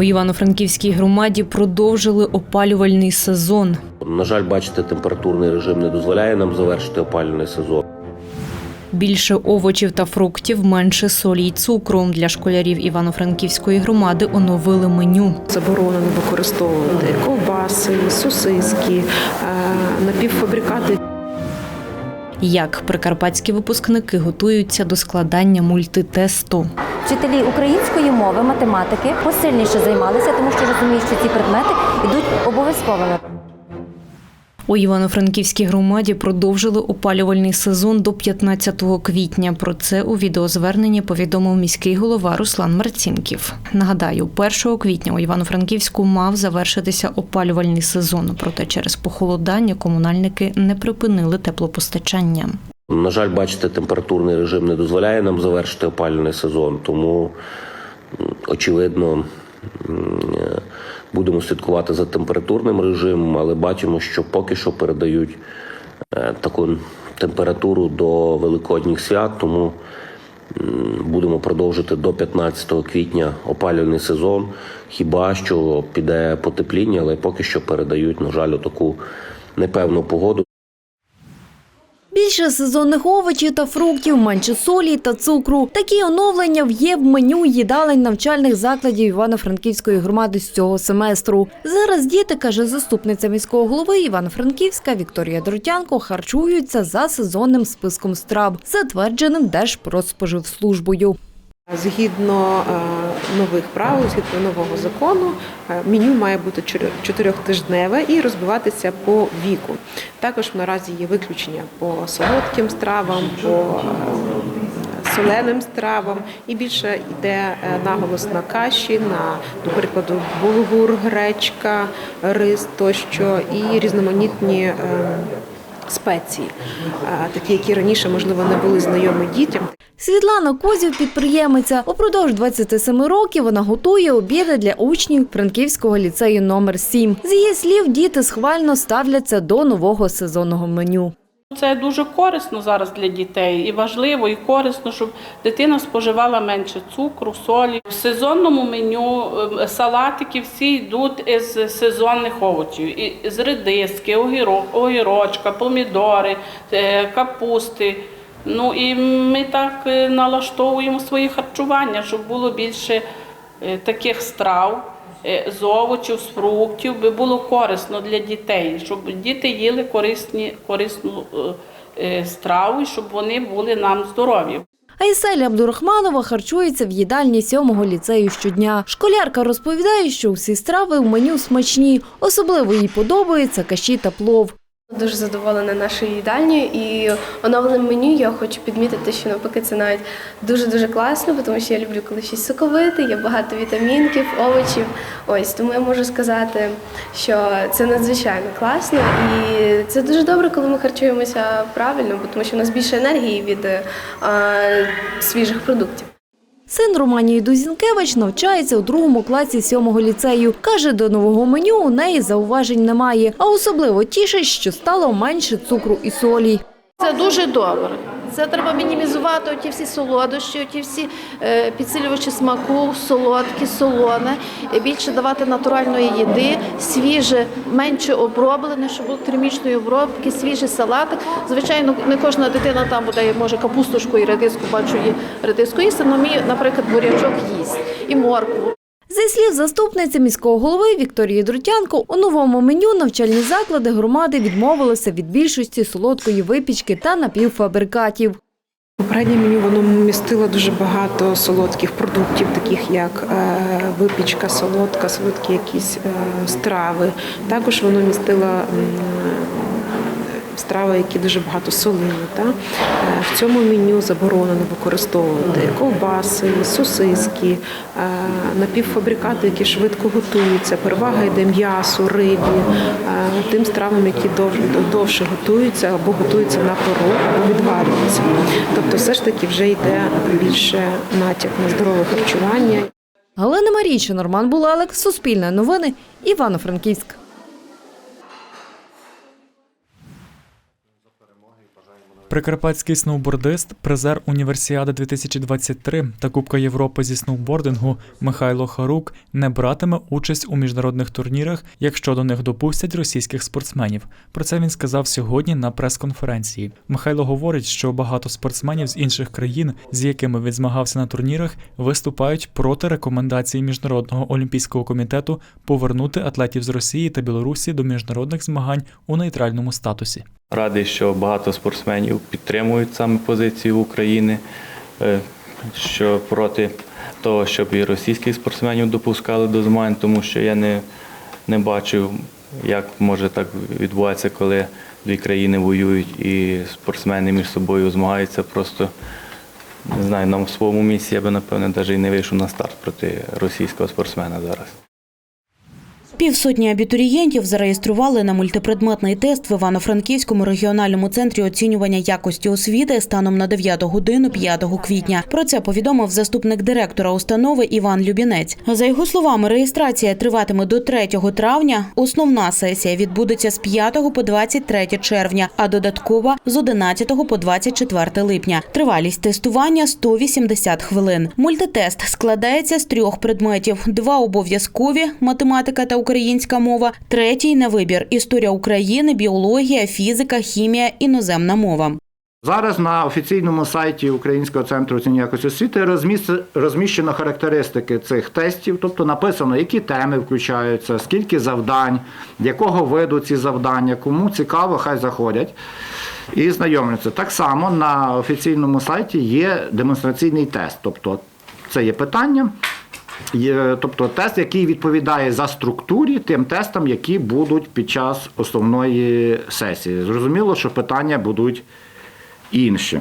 У Івано-Франківській громаді продовжили опалювальний сезон. На жаль, бачите, температурний режим не дозволяє нам завершити опалювальний сезон. Більше овочів та фруктів, менше солі й цукру. Для школярів Івано-Франківської громади оновили меню. Заборонено використовувати ковбаси, сосиски, е, напівфабрикати. Як прикарпатські випускники готуються до складання мультитесту. Вчителі української мови, математики посильніше займалися, тому що розуміють, що ці предмети йдуть обов'язковими. У Івано-Франківській громаді продовжили опалювальний сезон до 15 квітня. Про це у відеозверненні повідомив міський голова Руслан Марцінків. Нагадаю, 1 квітня у Івано-Франківську мав завершитися опалювальний сезон. Проте через похолодання комунальники не припинили теплопостачання. На жаль, бачите, температурний режим не дозволяє нам завершити опалювальний сезон, тому очевидно е, будемо слідкувати за температурним режимом, але бачимо, що поки що передають е, таку температуру до великодніх свят, тому будемо продовжити до 15 квітня опалювальний сезон. Хіба що піде потепління, але поки що передають, на жаль, таку непевну погоду. Більше сезонних овочів та фруктів, менше солі та цукру. Такі оновлення є в меню їдалень навчальних закладів Івано-Франківської громади з цього семестру. Зараз діти, каже заступниця міського голови Івано-Франківська Вікторія Дротянко, харчуються за сезонним списком страв, затвердженим Держпродспоживслужбою. Згідно е, нових правил, згідно нового закону, е, меню має бути чотирьохтижневе і розбиватися по віку. Також наразі є виключення по солодким стравам, по е, соленим стравам, і більше йде е, наголос на каші, на, до прикладу, булгур, гречка, рис тощо і різноманітні. е, Спеції, такі, які раніше можливо не були знайомі дітям. Світлана Козів – підприємиця. Упродовж 27 років вона готує обіди для учнів Франківського ліцею номер 7. З її слів, діти схвально ставляться до нового сезонного меню. Це дуже корисно зараз для дітей і важливо, і корисно, щоб дитина споживала менше цукру, солі. В сезонному меню е, салатики всі йдуть із сезонних овочів, І з редиски, огірочка, помідори, е, капусти. Ну і ми так е, налаштовуємо своє харчування, щоб було більше е, таких страв е, з овочів, з фруктів, би було корисно для дітей, щоб діти їли корисні, корисну страву, щоб вони були нам здорові. Айселя Абдурахманова харчується в їдальні сьомого ліцею щодня. Школярка розповідає, що всі страви в меню смачні. Особливо їй подобаються каші та плов. Дуже задоволена нашою їдальнею і оновленим меню я хочу підмітити, що навпаки це навіть дуже-дуже класно, тому що я люблю коли щось соковите, є багато вітамінків, овочів. Ось тому я можу сказати, що це надзвичайно класно і це дуже добре, коли ми харчуємося правильно, тому що у нас більше енергії від е, свіжих продуктів. Син Романії Дузінкевич навчається у другому класі сьомого ліцею. Каже, до нового меню у неї зауважень немає, а особливо тішить, що стало менше цукру і солі. Це дуже добре. Це треба мінімізувати оті всі солодощі, оті всі е, підсилювачі смаку, солодкі, солоне, більше давати натуральної їди, свіже, менше оброблене, щоб було термічної обробки, свіжий салатик. Звичайно, не кожна дитина там буде, може капусточку і редиску, бачу, її редиску їсти, але мій, наприклад, бурячок їсть і моркву. Зі слів заступниці міського голови Вікторії Друтянко, у новому меню навчальні заклади громади відмовилися від більшості солодкої випічки та напівфабрикатів. Попереднє меню воно містило дуже багато солодких продуктів, таких як е, випічка солодка, солодкі якісь е, страви. Також воно містило страви, які дуже багато солили. Та? Е, В цьому меню заборонено використовувати ковбаси, сосиски, е, напівфабрикати, які швидко готуються. Перевага йде м'ясу, рибі, е, тим стравам, які довше готуються або готуються на пару, або відварюються. Тобто, все ж таки вже йде більше натяк на здорове харчування. Галина Марійчина, Роман Булалик, Суспільне новини, Івано-Франківськ. Прикарпатський сноубордист, призер Універсіади 2023 та Кубка Європи зі сноубордингу Михайло Харук не братиме участь у міжнародних турнірах, якщо до них допустять російських спортсменів. Про це він сказав сьогодні на прес-конференції. Михайло говорить, що багато спортсменів з інших країн, з якими він змагався на турнірах, виступають проти рекомендацій міжнародного олімпійського комітету повернути атлетів з Росії та Білорусі до міжнародних змагань у нейтральному статусі. Радий, що багато спортсменів підтримують саме позицію України, е, що проти того, щоб і російських спортсменів допускали до змагань, тому що я не, не бачив, як може так відбуватися, коли дві країни воюють і спортсмени між собою змагаються. Просто не знаю, на своєму місці я би напевне навіть і не вийшов на старт проти російського спортсмена зараз. Півсотні абітурієнтів зареєстрували на мультипредметний тест в Івано-Франківському регіональному центрі оцінювання якості освіти станом на 9 годину 5 квітня. Про це повідомив заступник директора установи Іван Любінець. За його словами, реєстрація триватиме до 3 травня. Основна сесія відбудеться з 5 по 23 червня, а додаткова з 11 по 24 липня. Тривалість тестування 180 хвилин. Мультитест складається з трьох предметів: два обов'язкові математика та українська мова, третій на вибір історія України, біологія, фізика, хімія, іноземна мова. Зараз на офіційному сайті Українського центру оцінювання якості освіти розміщено характеристики цих тестів, тобто написано, які теми включаються, скільки завдань, якого виду ці завдання, кому цікаво, хай заходять і знайомляться. Так само на офіційному сайті є демонстраційний тест, тобто це є питання. Тобто тест, який відповідає за структурі тим тестам, які будуть під час основної сесії. Зрозуміло, що питання будуть інші.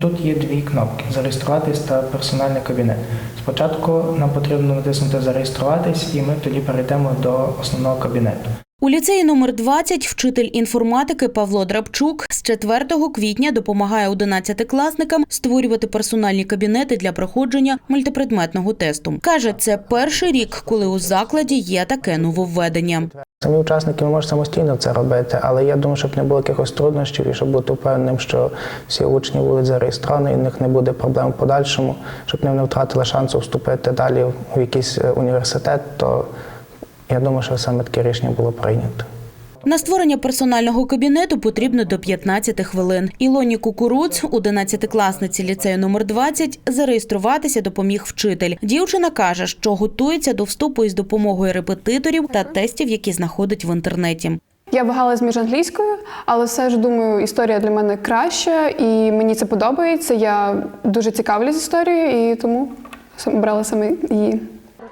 Тут є дві кнопки зареєструватись та персональний кабінет. Спочатку нам потрібно натиснути зареєструватись, і ми тоді перейдемо до основного кабінету. У ліцеї номер 20 вчитель інформатики Павло Драбчук з 4 квітня допомагає 11-класникам створювати персональні кабінети для проходження мультипредметного тесту. Каже, це перший рік, коли у закладі є таке нововведення. Самі учасники можуть самостійно це робити, але я думаю, щоб не було якихось труднощів і щоб бути впевненим, що всі учні будуть зареєстровані, і в них не буде проблем в подальшому, щоб вони не втратили шансу вступити далі в якийсь е, університет, то я думаю, що саме таке рішення було прийнято. На створення персонального кабінету потрібно до 15 хвилин. Ілоні Кукуруц, 11-класниці ліцею номер 20, зареєструватися допоміг вчитель. Дівчина каже, що готується до вступу із допомогою репетиторів та тестів, які знаходить в інтернеті. Я вагалась між англійською, але все ж думаю, історія для мене краща, і мені це подобається. Я дуже цікавлюсь історією, і тому обрала саме її.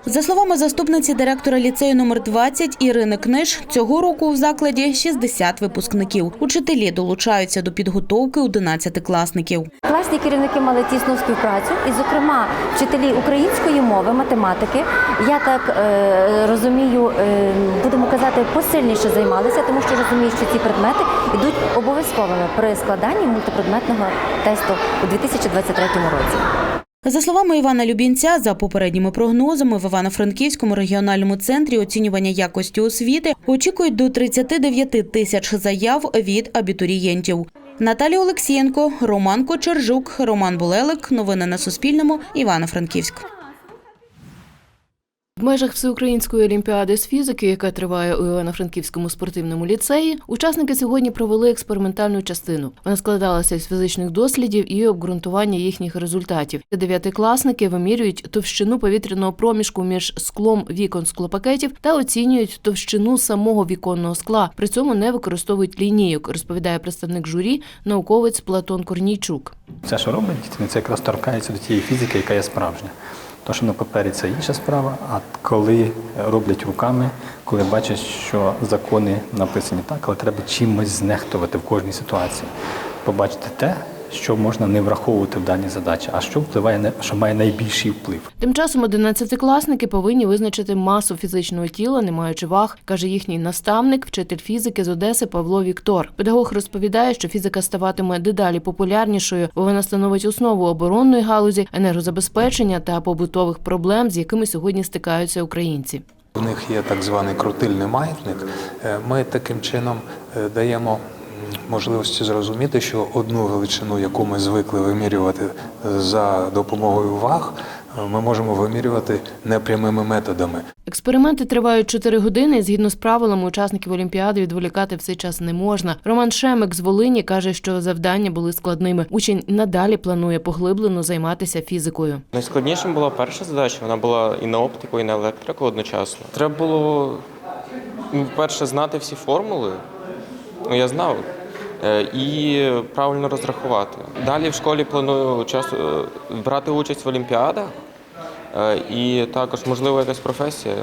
За словами заступниці директора ліцею номер 20 Ірини Книж, цього року у закладі 60 випускників. Учителі долучаються до підготовки 11-класників. Класні керівники мали тісну співпрацю, і, зокрема, вчителі української мови, математики. Я так е, розумію, е, будемо казати, посильніше займалися, тому що розумію, що ці предмети йдуть обов'язковими при складанні мультипредметного тесту у 2023 році. За словами Івана Любінця, за попередніми прогнозами в Івано-Франківському регіональному центрі оцінювання якості освіти очікують до 39 тисяч заяв від абітурієнтів. Наталія Олексієнко, Роман Кочержук, Роман Булелик. Новини на Суспільному. Івано-Франківськ. В межах всеукраїнської олімпіади з фізики, яка триває у Івано-Франківському спортивному ліцеї, учасники сьогодні провели експериментальну частину. Вона складалася із фізичних дослідів і обґрунтування їхніх результатів. Дев'ятикласники вимірюють товщину повітряного проміжку між склом вікон склопакетів та оцінюють товщину самого віконного скла. При цьому не використовують лінійок, розповідає представник журі, науковець Платон Корнійчук. Все, що роблять діти, це якраз торкається до тієї фізики, яка є справжня. То, що на папері це інша справа, а коли роблять руками, коли бачать, що закони написані так, але треба чимось знехтувати в кожній ситуації. Побачити те, що можна не враховувати в даній задачі, а що впливає на що має найбільший вплив. Тим часом одинадцятикласники повинні визначити масу фізичного тіла, не маючи ваг, каже їхній наставник, вчитель фізики з Одеси Павло Віктор. Педагог розповідає, що фізика ставатиме дедалі популярнішою, бо вона становить основу оборонної галузі, енергозабезпечення та побутових проблем, з якими сьогодні стикаються українці. У них є так званий крутильний маятник. Е, Ми таким чином е, даємо можливості зрозуміти, що одну величину, яку ми звикли вимірювати за допомогою ваг, ми можемо вимірювати непрямими методами. Експерименти тривають 4 години. Згідно з правилами, учасників Олімпіади відволікати в цей час не можна. Роман Шемик з Волині каже, що завдання були складними. Учень надалі планує поглиблено займатися фізикою. Найскладнішим була перша задача. Вона була і на оптику, і на електрику одночасно. Треба було перше знати всі формули. Ну, я знав. Е, І правильно розрахувати. Далі в школі планую часто е, брати участь в олімпіадах. Е, І також, можливо, якась професія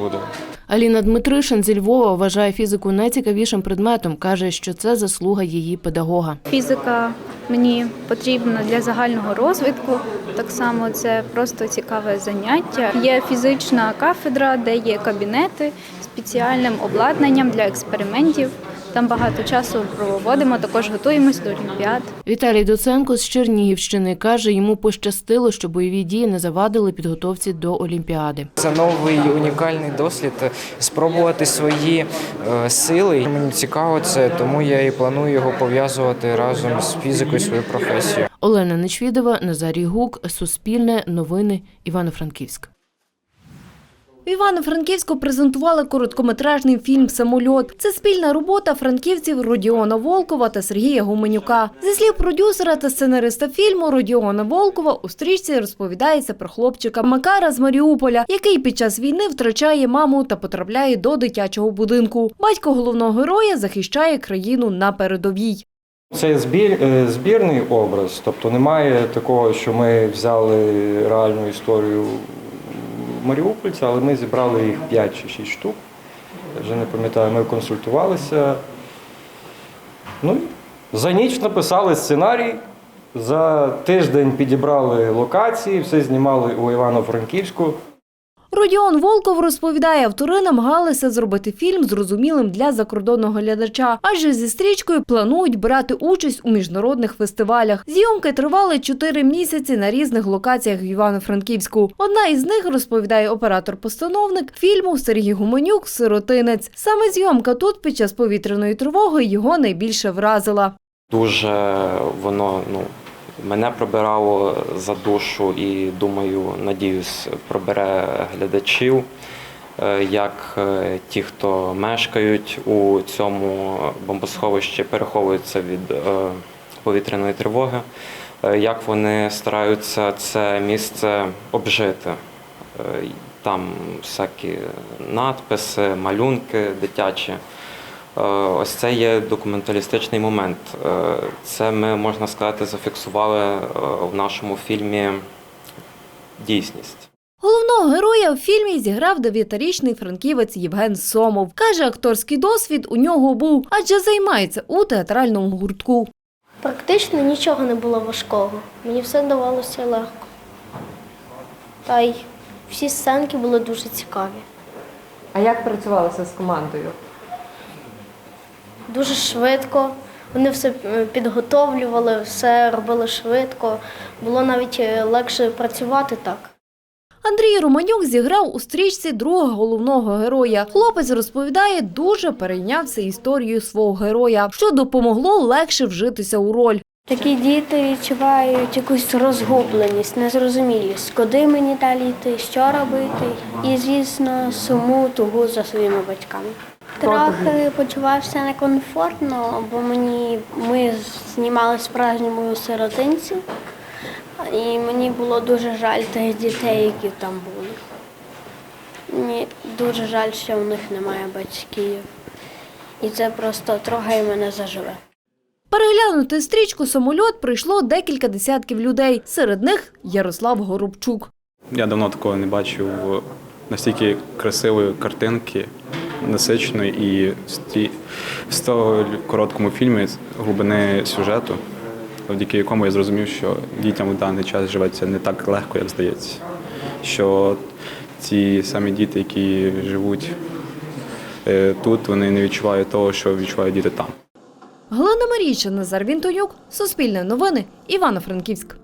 буде. Аліна Дмитришин зі Львова вважає фізику найцікавішим предметом. каже, що це заслуга її педагога. Фізика мені потрібна для загального розвитку. Так само це просто цікаве заняття. Є фізична кафедра, де є кабінети спеціальним обладнанням для експериментів. Там багато часу проводимо, також готуємось до олімпіад. Віталій Доценко з Чернігівщини каже, йому пощастило, що бойові дії не завадили підготовці до Олімпіади. Це новий унікальний досвід спробувати свої е, сили. Мені цікаво це, тому я і планую його пов'язувати разом з фізикою свою професію. Олена Нечвідова, Назарій Гук, Суспільне, Новини, Івано-Франківськ. В Івано-Франківську презентували короткометражний фільм Самольот. Це спільна робота франківців Родіона Волкова та Сергія Гуменюка. Зі слів продюсера та сценариста фільму Родіона Волкова у стрічці розповідається про хлопчика Макара з Маріуполя, який під час війни втрачає маму та потрапляє до дитячого будинку. Батько головного героя захищає країну на передовій. Це збір, е, збірний образ, тобто немає такого, що ми взяли реальну історію маріупольця, але ми зібрали їх 5 чи 6 штук. Я вже не пам'ятаю, ми консультувалися. Ну, за ніч написали сценарій, за тиждень підібрали локації, все знімали у Івано-Франківську. Родіон Волков розповідає, автори намагалися зробити фільм зрозумілим для закордонного глядача, адже зі стрічкою планують брати участь у міжнародних фестивалях. Зйомки тривали чотири місяці на різних локаціях в Івано-Франківську. Одна із них розповідає оператор-постановник фільму Сергій Гуменюк Сиротинець. Саме зйомка тут під час повітряної тривоги його найбільше вразила. Дуже воно ну, мене пробирало за душу і думаю, надіюсь, пробере глядачів, е, як е, ті, хто мешкають у цьому бомбосховищі, переховуються від е, повітряної тривоги, е, як вони стараються це місце обжити. Е, Там всякі надписи, малюнки дитячі. Е, Ось це є документалістичний момент. Е, Це ми, можна сказати, зафіксували е, в нашому фільмі дійсність. Головного героя в фільмі зіграв дев'ятирічний франківець Євген Сомов. Каже, акторський досвід у нього був, адже займається у театральному гуртку. Практично нічого не було важкого. Мені все давалося легко. Та й всі сценки були дуже цікаві. А як працювалося з командою? Дуже швидко. Вони все е, підготовлювали, все робили швидко. Було навіть е, легше працювати так. Андрій Романюк зіграв у стрічці другого головного героя. Хлопець розповідає, дуже перейнявся історією свого героя, що допомогло легше вжитися у роль. Такі діти відчувають якусь розгубленість, незрозумілість, куди мені далі йти, що робити, і, звісно, суму тугу за своїми батьками. Трохи почувався некомфортно, бо мені ми знімали справжню мою сиротинці, і мені було дуже жаль тих дітей, які там були. Мені дуже жаль, що в них немає батьків. І це просто трогає мене заживе. Переглянути стрічку самольот прийшло декілька десятків людей. Серед них Ярослав Горобчук. Я давно такого не бачив настільки красивої картинки, насиченої і з того короткому фільмі з глибини сюжету, завдяки якому я зрозумів, що дітям у даний час живеться не так легко, як здається. Що ці самі діти, які живуть е, тут, вони не відчувають того, що відчувають діти там. Галина Марійча, Назар Вінтонюк, Суспільне новини, Івано-Франківськ.